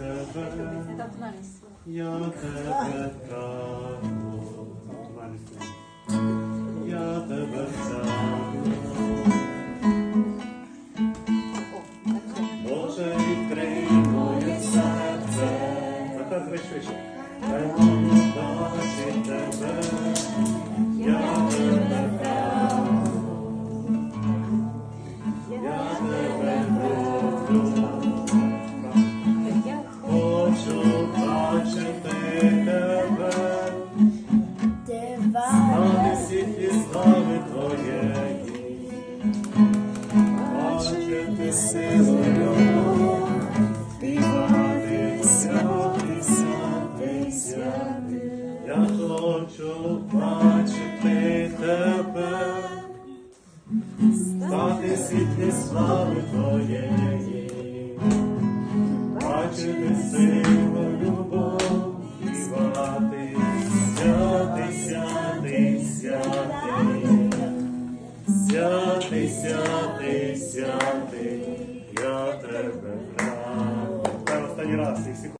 тебе, я тебе. Тональність. Я тебе прагну. Боже, відкрий моє серце. Гри швидше. Прагну бачить тебе. Я тебе. Світлі слави Твоєї. Бачити силу Святий, святий, святий, я тебе прагну. Останній раз.